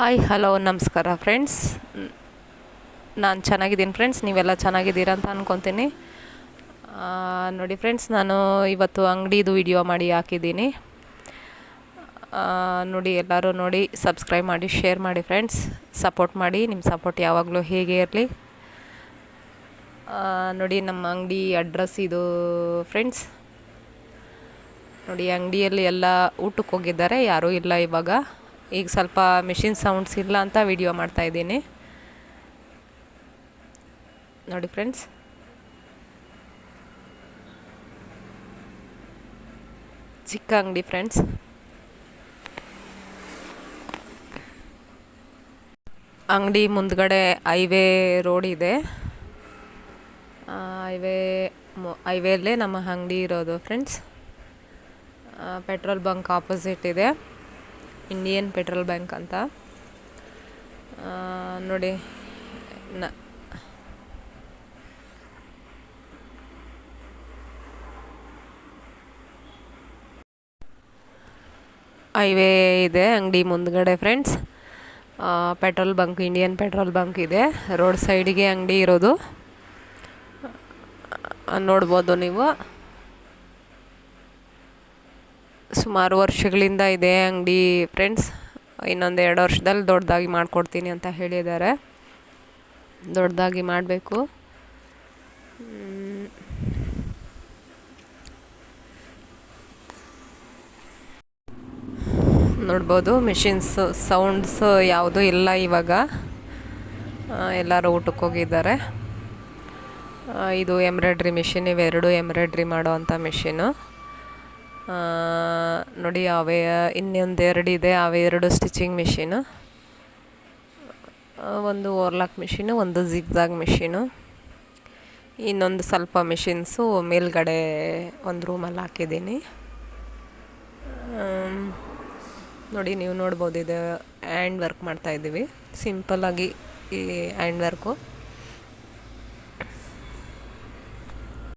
Hi, hello, ನಮಸ್ಕಾರ friends. ನಾನು ಚೆನ್ನಾಗಿದ್ದೀನಿ ಫ್ರೆಂಡ್ಸ್, ನೀವೆಲ್ಲ ಚೆನ್ನಾಗಿದ್ದೀರಾ ಅಂತ ಅಂದ್ಕೊತೀನಿ ನೋಡಿ ಫ್ರೆಂಡ್ಸ್, ನಾನು ಇವತ್ತು ಅಂಗಡಿದು ವಿಡಿಯೋ ಮಾಡಿ ಹಾಕಿದ್ದೀನಿ. ನೋಡಿ ಎಲ್ಲರೂ ನೋಡಿ, ಸಬ್ಸ್ಕ್ರೈಬ್ ಮಾಡಿ, ಶೇರ್ ಮಾಡಿ ಫ್ರೆಂಡ್ಸ್. ಸಪೋರ್ಟ್ ಮಾಡಿ, ನಿಮ್ಮ ಸಪೋರ್ಟ್ ಯಾವಾಗಲೂ ಹೇಗೆ ಇರಲಿ. ನೋಡಿ ನಮ್ಮ ಅಂಗಡಿ ಅಡ್ರೆಸ್ ಇದು ಫ್ರೆಂಡ್ಸ್. ನೋಡಿ, ಅಂಗಡಿಯಲ್ಲಿ ಎಲ್ಲ ಊಟಕ್ಕೆ ಹೋಗಿದ್ದಾರೆ, ಯಾರೂ ಇಲ್ಲ ಇವಾಗ. ಈಗ ಸ್ವಲ್ಪ ಮಿಷಿನ್ ಸೌಂಡ್ಸ್ ಇಲ್ಲ ಅಂತ ವಿಡಿಯೋ ಮಾಡ್ತಾ ಇದ್ದೀನಿ. ನೋಡಿ ಫ್ರೆಂಡ್ಸ್. ಚಿಕ್ಕ ಅಂಗಡಿ ಫ್ರೆಂಡ್ಸ್. ಅಂಗಡಿ ಮುಂದ್ಗಡೆ ಹೈವೇ ರೋಡ್ ಇದೆ. ಹೈವೇ ಹೈವೇಲ್ಲೇ ನಮ್ಮ ಅಂಗಡಿ ಇರೋದು ಫ್ರೆಂಡ್ಸ್. ಪೆಟ್ರೋಲ್ ಬಂಕ್ ಆಪೋಸಿಟ್ ಇದೆ. ಇಂಡಿಯನ್ ಪೆಟ್ರೋಲ್ ಬ್ಯಾಂಕ್ ಅಂತ. ನೋಡಿ, ನ ಹೈವೇ ಇದೆ, ಅಂಗಡಿ ಮುಂದ್ಗಡೆ friends petrol bunk, Indian petrol bunk ಇದೆ. ರೋಡ್ ಸೈಡಿಗೆ ಅಂಗಡಿ ಇರೋದು. ನೋಡ್ಬೋದು ನೀವು. ಸುಮಾರು ವರ್ಷಗಳಿಂದ ಇದೆ ಅಂಗಡಿ ಫ್ರೆಂಡ್ಸ್ ಇನ್ನೊಂದು ಎರಡು ವರ್ಷದಲ್ಲಿ ದೊಡ್ಡದಾಗಿ ಮಾಡಿಕೊಡ್ತೀನಿ ಅಂತ ಹೇಳಿದ್ದಾರೆ. ದೊಡ್ಡದಾಗಿ ಮಾಡಬೇಕು. ನೋಡ್ಬೋದು ಮಿಷಿನ್ಸ್ ಸೌಂಡ್ಸ್ ಯಾವುದೂ ಇಲ್ಲ ಇವಾಗ. ಎಲ್ಲರೂ ಊಟಕ್ಕೆ ಹೋಗಿದ್ದಾರೆ. ಇದು ಎಂಬ್ರಾಯ್ಡ್ರಿ ಮಿಷಿನ್ ಇವೆರಡು ಎಂಬ್ರಾಯ್ಡ್ರಿ ಮಾಡೋ ಅಂಥ ಮಿಷಿನು ನೋಡಿ ಅವೇ ಇನ್ನೊಂದು ಎರಡು ಇದೆ ಅವೇ ಎರಡು ಸ್ಟಿಚಿಂಗ್ ಮಿಷಿನು ಒಂದು ಓರ್ಲಾಕ್ ಮಿಷಿನು ಒಂದು ಜಿಗ್ಜಾಗ್ ಮಿಷಿನು ಇನ್ನೊಂದು ಸ್ವಲ್ಪ ಮಿಷಿನ್ಸು ಮೇಲ್ಗಡೆ ಒಂದು ರೂಮಲ್ಲಿ ಹಾಕಿದ್ದೀನಿ. ನೋಡಿ, ನೀವು ನೋಡ್ಬೋದು, ಇದು ಹ್ಯಾಂಡ್ ವರ್ಕ್ ಮಾಡ್ತಾಯಿದ್ದೀವಿ ಸಿಂಪಲ್ಲಾಗಿ ಈ ಹ್ಯಾಂಡ್ ವರ್ಕು